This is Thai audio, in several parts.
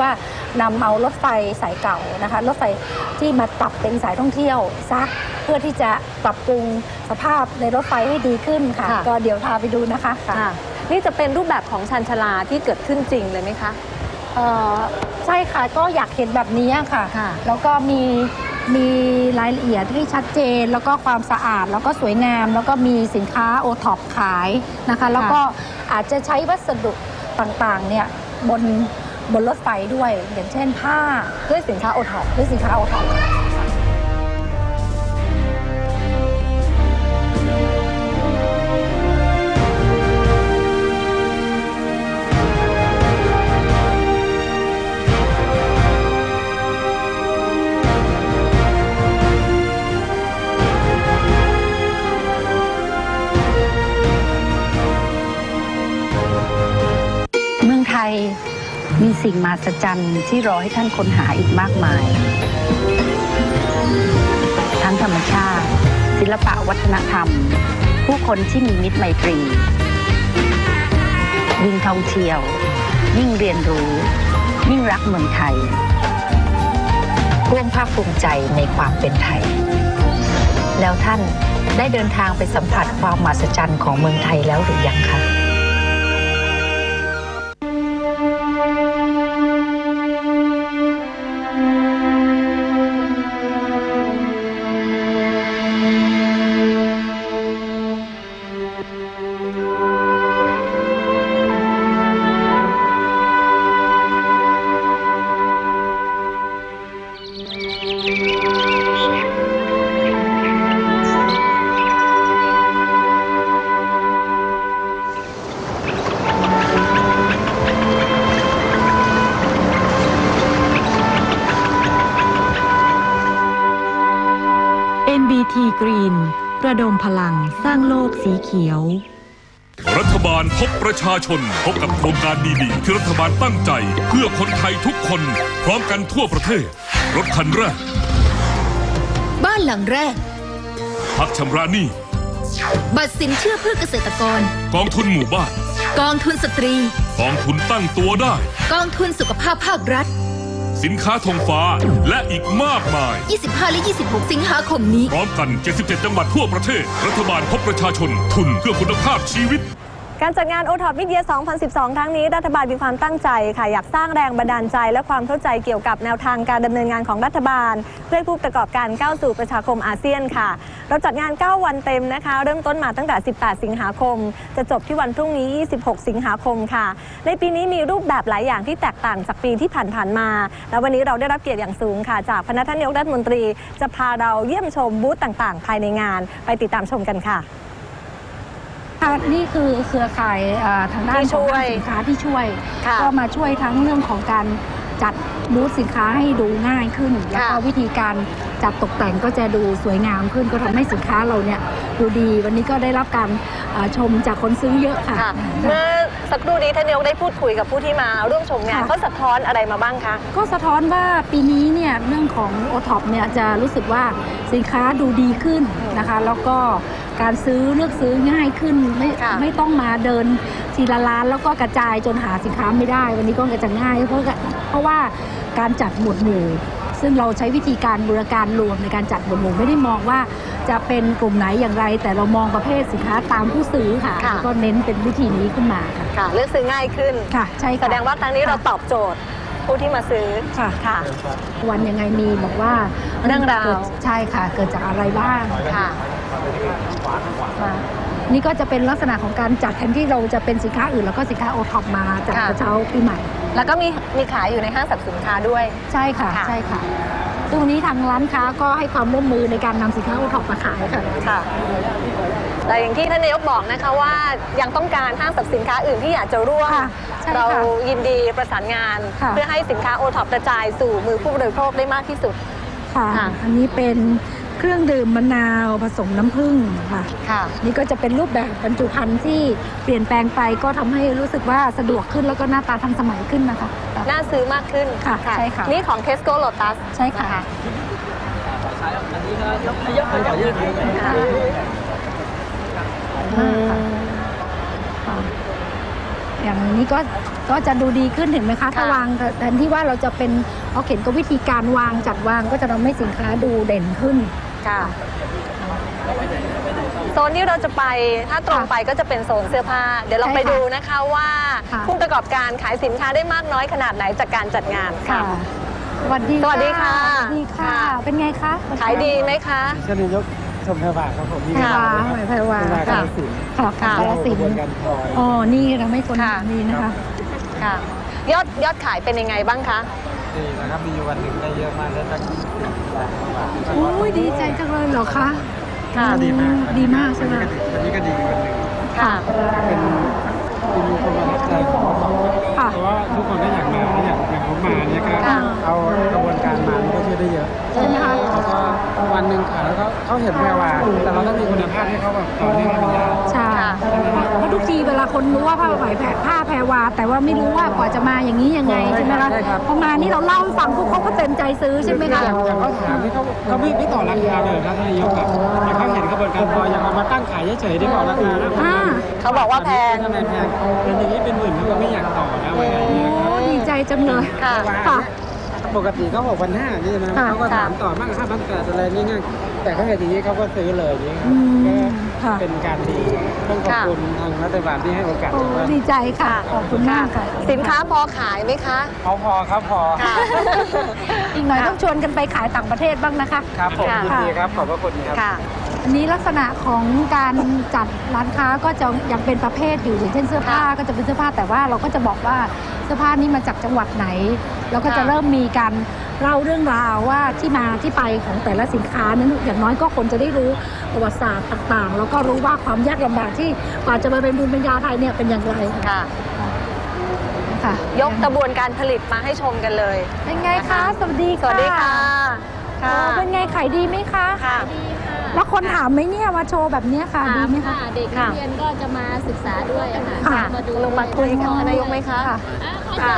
ว่านำเอารถไฟสายเก่านะคะรถไฟที่มาปรับเป็นสายท่องเที่ยวซะเพื่อที่จะปรับปรุงสภาพในรถไฟให้ดีขึ้นค่ะค่ะก็เดี๋ยวพาไปดูนะคะค่ะค่ะนี่จะเป็นรูปแบบของชันชาลาที่เกิดขึ้นจริงเลยไหมคะเอ่อใช่ค่ะก็อยากเห็นแบบนี้ค่ะค่ะแล้วก็มีมีรายละเอียดที่ชัดเจน แล้วก็ความสะอาดแล้วก็สวยงาม แล้วก็มีสินค้าโอท็อปขายนะคะ แล้วก็อาจจะใช้วัสดุต่างๆเนี่ยบน บนรถไฟด้วย อย่างเช่นผ้าด้วยสินค้าโอท็อปด้วยสินค้าโอท็อป มีสิ่งมหัศจรรย์ที่รอให้ท่านค้นหาอีกมากมาย ทั้งธรรมชาติ ศิลปะวัฒนธรรม ผู้คนที่มีมิตรไมตรี ยิ่งท่องเที่ยว ยิ่งเรียนรู้ ยิ่งรักเมืองไทย ร่วมภาคภูมิใจในความเป็นไทย แล้วท่านได้เดินทางไปสัมผัสความมหัศจรรย์ของเมืองไทยแล้วหรือยังคะ ระดมพลังสร้างโลกสีเขียว รัฐบาลพบประชาชน พบกับโครงการดีๆที่รัฐบาลตั้งใจ เพื่อคนไทยทุกคน พร้อมกันทั่วประเทศ รถคันแรก บ้านหลังแรก พักชำระหนี้ บัตรสินเชื่อเพื่อเกษตรกร กองทุนหมู่บ้าน กองทุนสตรี กองทุนตั้งตัวได้ กองทุนสุขภาพภาครัฐ สินค้าธงฟ้า และอีกมากมาย 25 และ 26 สิงหาคมนี้ พร้อมกัน 77 จังหวัดทั่วประเทศ รัฐบาลพบประชาชนทุนเพื่อคุณภาพชีวิต การจัดงาน o t o p m i d y e a 2012 ครั้งนี้ รัฐบาลมีความตั้งใจค่ะ อยากสร้างแรงบันดาลใจ และความเข้าใจเกี่ยวกับแนวทางการดำเนินงานของรัฐบาล เพื่อผู้ประกอบการก้าวสู่ประชาคมอาเซียนค่ะ เราจัดงาน 9 วันเต็มนะคะ เริ่มต้นมาตั้งแต่ 18 สิงหาคม จะจบที่วันพรุ่งนี้ 26 สิงหาคมค่ะ ในปีนี้มีรูปแบบหลายอย่างที่แตกต่างจากปีที่ผ่านๆมา และวันนี้เราได้รับเกียรติอย่างสูงค่ะ จากพนักท่านนายกรัฐมนตรี จะพาเราเยี่ยมชมบูธต่างๆ ภายในงาน ไปติดตามชมกันค่ะ ค่ะนี่คือเครือข่ายเอ่อทางด้านที่ของช่วยห้างสินค้าที่ช่วย ค่ะ ก็มาช่วยทั้งเรื่องของการจัด บูธสินค้าให้ดูง่ายขึ้น แล้วก็วิธีการจัดตกแต่งก็จะดูสวยงามขึ้น ก็ทำให้สินค้าเราเนี่ยดูดี วันนี้ก็ได้รับการเอ่อชมจากคนซื้อเยอะค่ะค่ะเมื่อสักครู่นี้ท่านนายกได้พูดคุยกับผู้ที่มาร่วมชมงานค่ะเขาสะท้อนอะไรมาบ้างคะก็สะท้อนว่าปีนี้เนี่ยเรื่องของโอท็อปเนี่ยจะรู้สึกว่าสินค้าดูดีขึ้นนะคะ แล้วก็การซื้อเลือกซื้อง่ายขึ้นไม่ค่ะไม่ต้องมาเดิน ทีละร้านแล้วก็กระจายจนหาสินค้าไม่ได้ วันนี้ก็จะง่ายเพราะเพราะว่าการจัดหมวดหมู่ซึ่งเราใช้วิธีการบูรการรวมในการจัดหมวดหมู่ไม่ได้มองว่าจะเป็นกลุ่มไหนอย่างไร แต่เรามองประเภทสินค้าตามผู้ซื้อค่ะค่ะ แล้วก็เน้นเป็นวิธีนี้ขึ้นมาค่ะค่ะเลือกซื้อง่ายขึ้น ค่ะใช่ค่ะ แสดงว่าครั้งนี้เราตอบโจทย์ผู้ที่มาซื้อ ค่ะ ค่ะ วันยังไงมีบอกว่าเรื่องราว กิดใช่ค่ะ เกิดจากอะไรบ้างค่ะ มา นี่ก็จะเป็นลักษณะของการจัดแทนที่เราจะเป็นสินค้าอื่นแล้วก็สินค้าโอท็อปมาจัดค่ะกระเช้าปีใหม่ แล้วก็มีมีขายอยู่ในห้างสรรพสินค้าด้วย ใช่ค่ะค่ะ ใช่ค่ะตรงนี้ทางร้านค้าก็ให้ความร่วมมือในการนำสินค้าโอท็อปมาขายค่ะ ค่ะแต่อย่างที่ท่านนายกบอกนะคะว่ายังต้องการห้างสรรพสินค้าอื่นที่อยากจะร่วม ค่ะใช่ค่ะเรายินดีประสานงาน ค่ะ เพื่อให้สินค้าโอท็อปกระจายสู่มือผู้บริโภคได้มากที่สุด ค่ะ ค่ะ อันนี้เป็น เครื่องดื่มมะนาวผสมน้ำผึ้งค่ะ ค่ะ นี่ก็จะเป็นรูปแบบบรรจุภัณฑ์ที่เปลี่ยนแปลงไปก็ทำให้รู้สึกว่าสะดวกขึ้นแล้วก็หน้าตาทันสมัยขึ้นนะคะ น่าซื้อมากขึ้นค่ะใช่ค่ะ นี่ของ Tesco Lotus ใช่ค่ะนอืมอย่างนี้ก็ก็จะดูดีขึ้นเห็นไหมคะ ถ้าค่ะวางแทนที่ว่าเราจะเป็นเอาเข็นกับวิธีการวางจัดวางก็จะทำให้สินค้าดูเด่นขึ้น ค่ะ โซนที่เราจะไปถ้าตรงไปก็จะเป็นโซนเสื้อผ้า เดี๋ยวเราใช่ไปค่ะดูนะคะว่าค่ะ ผู้ประกอบการขายสินค้าได้มากน้อยขนาดไหนจากการจัดงานค่ะสวัสดีสวัสดีค่ะสวัสดีค่ะเป็นไงคะขายดีไหมคะท่านนายกชมพระบาทครับผมแพรวาหมายแพรวาพระบาทกาค่ะฬสินธุ์ค่ะค่ะกาฬสินกระบวนธุ์การทอยอ๋อ นี่ทำให้คนค่ะนี่นะคะ ค่ะ ยอดยอดขายเป็นยังไงบ้างคะ ดีนะครับมีวันหนึ่งได้เยอะมากได้ตั้ง สิบล้านกว่าบาทโอ้ยดีใจจังเลยเหรอคะค่ะ ดีมากดีมากใช่ไหมวันนี้ก็ดีวันนี้ก็ดีวันหนึ่งค่ะเป็นเป็นมีคนมารับใจของเราค่ะเพราะว่าทุกคนก็อยากมาอย่างอย่างผมมาเนี่ยก็ค่ะเอากระบวนการมามันก็ช่วยได้เยอะใช่ไหมคะแล้วก็วันหนึ่งขายแล้วก็เขาเห็นแวววาแต่เราต้องมีคุณภาพให้เขาแบบต่อเนื่องให้มันยาวใช่ค่ะเพราะทุกทีเวลาคนรู้ว่าผ้าไหมแพรผ้าแพรวา แต่ว่าไม่รู้ว่ากว่าจะมาอย่างนี้ยังไงใช่ไหมคะใช่ครับพอมานี่เราเล่าให้ฟังพวกเขาก็เต็มใจซื้อใช่ไหมคะอย่างอย่างเขาถามนี่เขาเขาไม่ไม่ต่อราคาเลยนะท่านนายกครับอย่างเขาเห็นกระบวนการพออย่างเอามาตั้งขายเฉยๆได้บอกราคานะอ่าเขาบอกว่าแพงทำไมแพงเป็นอย่างนี้เป็นหมื่นเขาก็ไม่อยากต่อนะว่าอย่างนี้นะครับโอ้ดีใจจังเลยค่ะค่ะ ปกติเขาหกพันห้านี่นะค่ะเขาก็ถามต่อบ้างห้าพันแปดอะไรนี่ง่ายแต่เขาเห็นอย่างนี้เขาก็ซื้อเลยอย่างนี้ครับอืมก็ค่ะเป็นการดีต้องขอบคุณทางรัฐบาลที่ให้โอกาสโอ้ว่าดีใจค่ะ ขอบคุณมากค่ะสินค้าพอขายไหมคะพอพอครับพอค่ะ อีกหน่อยต้องชวนกันไปขายต่างประเทศบ้างนะคะ ครับผมค่ะ ยินดีครับขอบพระคุณครับ ค่ะ อันนี้ลักษณะของการจัดร้านค้าก็จะยังเป็นประเภทอยู่อย่างเช่นเสื้อผ้าค่ะก็จะเป็นเสื้อผ้าแต่ว่าเราก็จะบอกว่าเสื้อผ้านี้มาจากจังหวัดไหน แล้วก็จะค่ะเริ่มมีการเล่าเรื่องราวว่าที่มาที่ไปของแต่ละสินค้านั้นอย่างน้อยก็คนจะได้รู้ประวัติศาสตร์ต่างๆ แล้วก็รู้ว่าความยากลำบากที่กว่าจะมาเป็นบุญเป็นยาไทยเนี่ยเป็นอย่างไรค่ะค่ะยกกระบวนการผลิตมาให้ชมกันเลย เป็นไงคะ สวัสดีสวัสดีค่ะโอ้เป็นไงขายดีไหมคะค่ะ แล้วคนถามไหมเนี่ยมาโชว์แบบเนี้ยค่ะดีไหมคะเด็กนักเรียนก็จะมาศึกษาด้วยอะค่ะค่ะ มาดูลงมาคุยกับนายกไหมคะค่ะค่ะ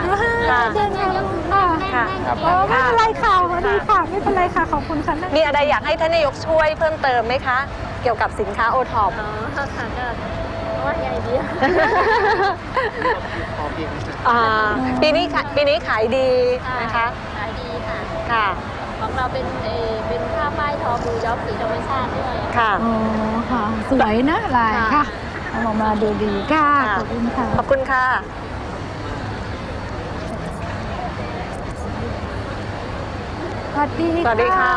ค่ะเดินทางค่ะค่ะโอ้ไม่เป็นไรค่ะสวัสดีค่ะไม่เป็นไรค่ะขอบคุณค่ะนะมีอะไรอยากให้ท่านนายกช่วยเพิ่มเติมไหมคะ เกี่ยวกับสินค้าโอท็อป อ๋อค่ะก็ว่าไงดีอะ ปีนี้ขายปีนี้ขายดีนะคะ ขายดีค่ะ ค่ะ ของเราเป็นเออเป็นผ้าป้ายทอบูย้อมสีธรรมชาติด้วยอะค่ะ อ๋อค่ะ สวยนะลายค่ะเอาออกมาดูดีค่ะค่ะ ขอบคุณค่ะ ขอบคุณค่ะ สวัสดีสวัสดีค่ะ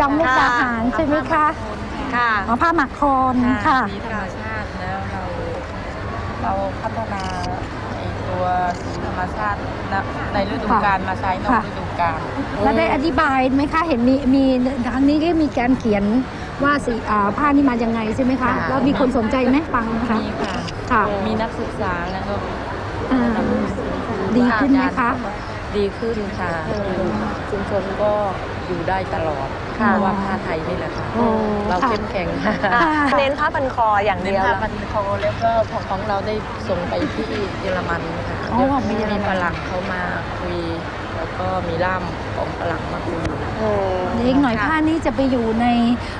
จังมุกดาหารใช่ไหมคะค่ะ อ๋อผ้าหมักคอนค่ะสีธรรมชาติแล้วเราเราพัฒนาไอ้ตัวสีธรรมชาติณในฤดูกาลมาใช้นอกค่ะ ฤดู กาลแล้วได้อธิบายไหมคะเห็นมีมีทางนี้ก็มีการเขียนว่าสีอ่าผ้านี่มายังไงใช่ไหมคะค่ะ แล้วมีคนสนใจไหมฟังนะคะ มีค่ะค่ะ มีนักศึกษาแล้วก็อ่าดีขึ้นไหมคะ ดีขึ้นค่ะชุมชนก็อยู่ได้ตลอดค่ะเพราะว่าผ้าไทยนี่แหละค่ะ โอ้เราค่ะ เข้มแข็งค่ะค่ะ เน้นผ้าพันคออย่างเน้เดีนยวผ้าพันคอแล้วก็ของของเราได้ส่งไปที่เยอรมันค่ะอ๋อเดี๋ยวมีเยอรมัน มีฝรั่งเขามาคุย แล้วก็มีล่ามของฝรั่งมาคุยอืมเดี๋ยวอีกหน่อยผ้านี้จะไปอยู่ใน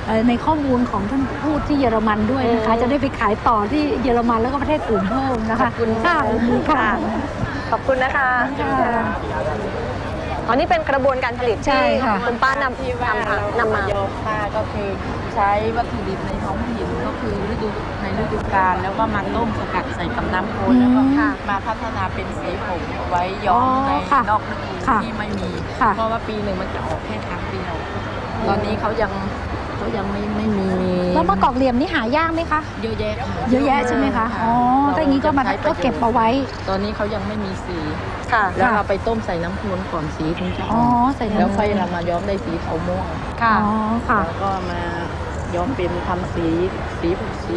เอ่อในข้อมูลของท่านพูดที่เยอรมันด้วยนะคะอืมจะได้ไปขายต่อที่เยอรมันแล้วก็ประเทศอื่นเพิ่มนะคะขอบคุณค่ะดีค่ะ ขอบคุณนะคะค่ะอ๋อนี่เป็นกระบวนการผลิตใช่ที่ค่ะ คุณป้านำที่ว่าทำเรานำมา โยกผ้าก็คือ ใช้วัตถุดิบในท้องถิ่นก็คือฤดูในฤดูกาลแล้วก็มาต้มสกัดใส่กับน้ำโคลนแล้วก็อืมมาพัฒนาเป็นสีผมไว้ย้อมอ๋อในค่ะนอกฤดูค่ะที่ไม่มี ค่ะ เพราะว่าปีหนึ่งมันจะออกแค่ครั้งเดียว ตอนนี้เขายังเขายังไม่ไม่มีแล้วมะกอกเหลี่ยมนี่หายากไหมคะ เยอะแยะค่เยอะแยะใช่ไหมคะอ๋อถ้าอย่างนี้ก็มารจะใช้ก็เก็บเอาไว้ตอนนี้เขายังไม่มีสี ค่ะแล้วเราไปต้มใส่น้ำโคลนก่อนสีถึงจะออ๋ออกใส่น้ำแล้วค่อยเรามาย้อมได้สีเทาม่วง ค่ะอ๋อค่ะ แล้วก็มา ย้อมเป็นทำสีสีสี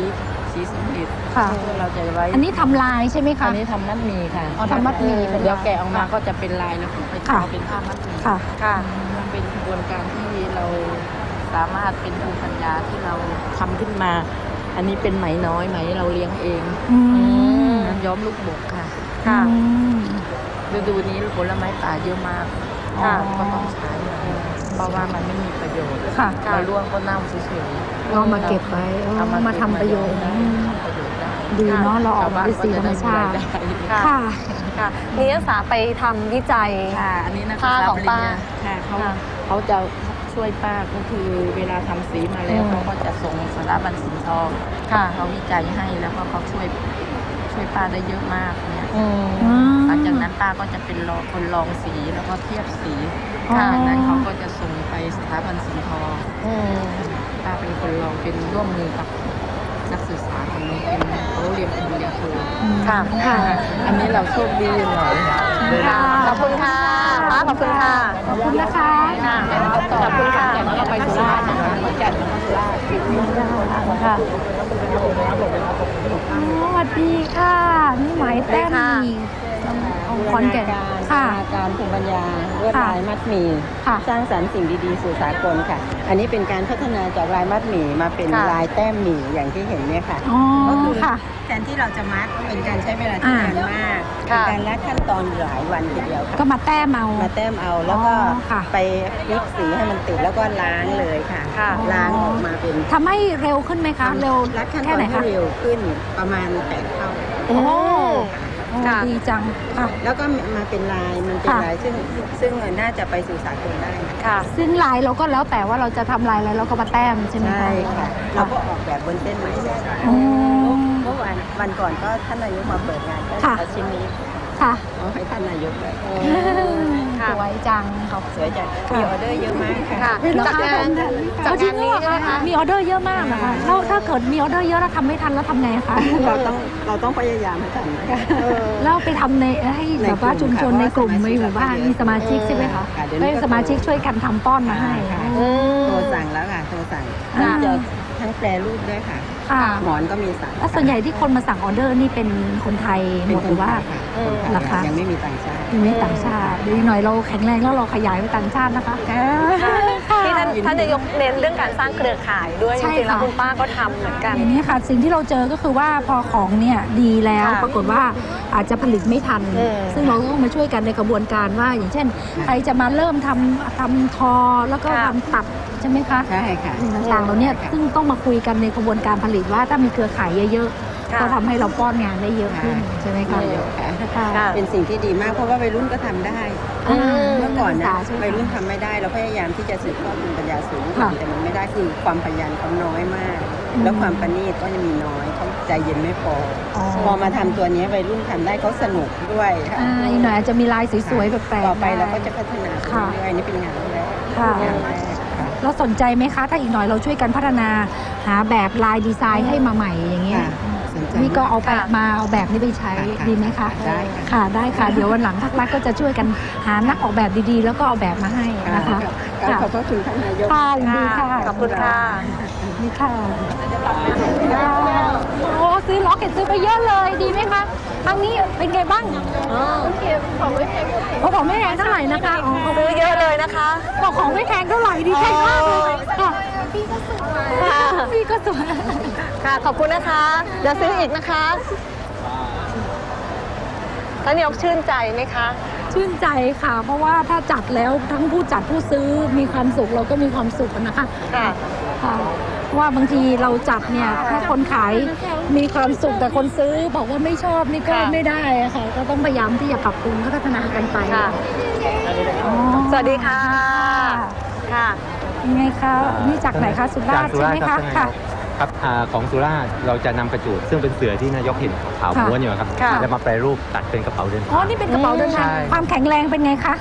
สีสำเร็จค่ะเพื่อเราจะไว้อันนี้ทำลายใช่ไหมคะ อันนี้ทำมัดหมีค่ะอ๋อทำมัดหมี่เป็นลายเดี๋ยวแกะออกมาก็จะเป็นลายแล้วผมไปค่ะทอเป็นผ้ามัดหมี ค่ะ ค่ะ มันเป็นกระบวนการที่เราสามารถเป็นภูมิปัญญาที่เราทำขึ้นมา อันนี้เป็นไหมน้อยไหมเราเลี้ยงเองอืมนั้นย้อมลูกบกค่ะ ค่ะ อืม ฤดูนี้ผลไม้ป่าเยอะมากค่ะ ก็ต้องใช้ เพราะว่ามันไม่มีประโยชน์ค่ะเราล่วงก็เน่าเฉยๆเอามาเก็บไว้เอามาทำประโยชน์ได้อืมทำประโยชน์ได้ดีเนาะเราออกมาเป็นสีธรรมชาติ ค่ะค่ะนี่นักศึกษาไปทำวิจัย ค่ะอันนี้นะคะผ้าของป้า ค่ะเขาค่ะ เขาจะช่วยป้าก็คือเวลาทำสีมาแล้วอืม เขาก็จะส่งสารบัญสีทองค่ะ เขาวิจัยให้แล้วก็เขาช่วยช่วยป้าได้เยอะมากเนี่ ยอืม หลังจากนั้นป้าก็จะเป็นรอคนลองสีแล้วก็เทียบสีค่ะจากนั้นเขาก็จะส่งไปสถาบันสีทองอืมป้าเป็นคนลองเป็นร่วมมือกับนักศึกษาคนนี้เป็นเขาเรียนปริญญาโทค่ะ ค่ะ อันนี้เราโชคดีหน่อยค่ะขอบคุณค่ะป้าขอบ คุณค่ะ ขอบคุณนะคะค่ะขอบคุณค่ะก็ไปสุราษฎร์นะคะขอนแก่นแล้วก็สุราษฎร์ค่ะอ๋อสวัสดีค่ะ นี่หมายแต้มค่ะมีของขอนแก่นค่ะการภูมิปัญญาลวดค่ะลายมัดหมี่ค่ะสร้างสรรค์สิ่งดีๆสู่สากลค่ะ อันนี้เป็นการพัฒนาจากลายมัดหมี่มาเป็นค่ะลายแต้มหมี่อย่างที่เห็นเนี่ยค่ะอ๋อก็คือค่ะแทนที่เราจะมัดเป็นการใช้เวลาที่อ่านนานมากค่ะ เป็นการลัดขั้นตอนหลายวันทีเดียวก็ค่ะมาแต้มเอา มาแต้มเอาแล้วก็อ๋อค่ะ ไปพลิกสีให้มันติดแล้วก็ล้างเลยค่ะ ค่ะ ล้างออกมาเป็นทำให้เร็วขึ้นไหมคะ เร็วลัดขั้นตแค่อนไหนให้คะเร็วขึ้นประมาณแปดเท่า โอ้โอ้ค่ะ ดีจังค่ะ แล้วก็มาเป็นลายมันเป็นค่ะ ลายซึ่งซึ่งน่าจะไปสู่สากลได้นะค่ะ ซึ่งลายเราก็แล้วแต่ว่าเราจะทำลายอะไรเราก็มาแต้มใช่ไหมคะ ใช่ค่ะ เราก็ออกแบบบนเส้นไหมแบบอ๋อเมื่อ วานวันก่อนก็ท่านนายกมาเปิดงานก็ค่ะ เอาชิ้นนี้ค่ะเอาให้ท่านนายกเลยค่ะสวยจังขอบสวยจังมีออเดอร์เยอะมากค่ะค่ะจากงานจากจริงางนเหรนี้อใช่ไหมคะคะ มีออเดอร์เยอะมากนะคะแล้วถ้าเกิดมีออเดอร์เยอะแล้วทำไม่ทันแล้วทำไงคะ เราต้องเราต้องพยายามให้ทันค่ะแล้วไปทำในให้ในแบบว่ากลุ่ชุมมชนค่ะในกลุ่มเพในราะว่าหมู่บ้านมีสมาชิกใช่ไหมคะค่ะเดี๋ยวนี้ให้ก็ สมาชิกช่วยกันทำป้อนมาให้ค่ะอืมโทรสั่งแล้วค่ะโทรสั่ง อ่า จะ ทั้งแปรรูปด้วยค่ะค่ะหมอนก็มีสั่งแล้วส่วนใหญ่ที่คนมาสั่งออเดอร์นี่เป็นคนไทยหเป็มนดคหนรือว่า ไทยค่ะคนไทยเหรอคะ ยังไม่มีต่างชาติ ไม่ต่างชาติเดี๋ยวอีกหน่อยเราแข็งแรงแล้วเราขยายไปต่างชาตินะคะ ที่ท่านท่านนายกเน้นเรื่องการสร้างเครือข่ายด้วยใช่จริงๆแล้วค่ะ คุณป้าก็ทำเหมือนกัน อย่างนี้ค่ะสิ่งที่เราเจอก็คือว่าพอของเนี่ยดีแล้วค่ะปรากฏว่าอาจจะผลิตไม่ทัน อืมซึ่งเราก็ต้องมาช่วยกันในกระบวนการว่า อย่างเช่นใครจะมาเริ่มทำทำทอแล้วก็ค่ะ ทำตัดใช่ไหมคะใช่ค่ะ สิ่งต่างๆเราเนี่ยซึ่งต้องมาคุยกันในกระบวนการผลิตว่าถ้ามีเครือข่ายเยอะๆค่ะก็ทำให้เราป้อนงานได้เยอะขึ้นใช่ไหมคะเยอะค่ะ ค่ะ ค่ะ เป็นสิ่งที่ดีมากเพราะว่าวัยรุ่นก็ทำได้ อืมเมื่อก่อนนะใช่ไหมวัยรุ่นทำไม่ได้เราพยายามที่จะสืบทอดภูมิปัญญาสูงค่ะแต่มันไม่ได้คือความพยายามเขาน้อยมาก อืมแล้วความประณีตก็ยังมีน้อยเขาใจเย็นไม่พอออ พอมาทำตัวนี้วัยรุ่นทำได้เขาสนุกด้วยค่ะอ่าอีกหน่อยอาจจะมีลายสวยๆแปลกๆต่อไปเราก็ด้จะพัฒนาไปค่ะเรื่อยๆนี่เป็นงานแรกค่ะ งานแรกค่ะ เราสนใจไหมคะ ถ้าอีกหน่อยเราช่วยกันพัฒนาหาแบบลายดีไซน์ให้มาใหม่อย่างเงี้ยค่ะสน ใจนี่ก็เอาไปค่ะมาเอาแบบนี้ไปใช้ค่ะดีไหมคะได้ค่ะ ค่ะได้ค่ะ เดี๋ยววันหลังภาครัฐก็จะช่วยกันหานักออกแบบดีๆ แล้วก็เอาแบบมาให้นะคะค่ะขอบพระคุณท่านนายก ค่ะยินดีค่ะขอบคุณค่ะ นี่ค่ะโอ้ซื้อล็อกเก็ตซื้อไปเยอะเลยดีไหมคะครั้งนี้เป็นไงบ้างของไม่แพงโอ้ของไม่แพงเท่าไหร่นะคะอ๋อซื้อเยอะเลยนะคะ บอกของไม่แพงเท่าไหร่ดีใจมากเลยค่ะ ค่ะพี่ก็สวยค่ะ ขอบคุณนะคะ เดี๋ยวซื้ออีกนะคะท่านนายกชื่นใจไหมคะ ชื่นใจค่ะ เพราะว่าถ้าจัดแล้วทั้งผู้จัดผู้ซื้อมีความสุขเราก็มีความสุขนะคะค่ะค่ะเพราะว่าบางทีเราจัดเนี่ยถ้าคนขายมีความสุขแต่คนซื้อ บอกว่าไม่ชอบนี่ก็ค่ะไม่ได้อะค่ะก็ต้องพยายามที่จะปรับปรุงพัฒนากันไปค่ะอ๋อสวัสดีค่ะค่ะ ยังไงคะนี่จากไหนคะสุราษฎร์ใช่ไหมคะค่ะครับอ่าของสุราษฎร์เราจะนำกระจูดซึ่งเป็นเสือที่นายกเห็นขาวค่ะม้วนอยู่ครับค่ะแล้วมาแปรรูปตัดเป็นกระเป๋าเดินอ๋อทางนี่เป็นกระเป๋าเดินทางใช่ความแข็งแรงเป็นไงคะ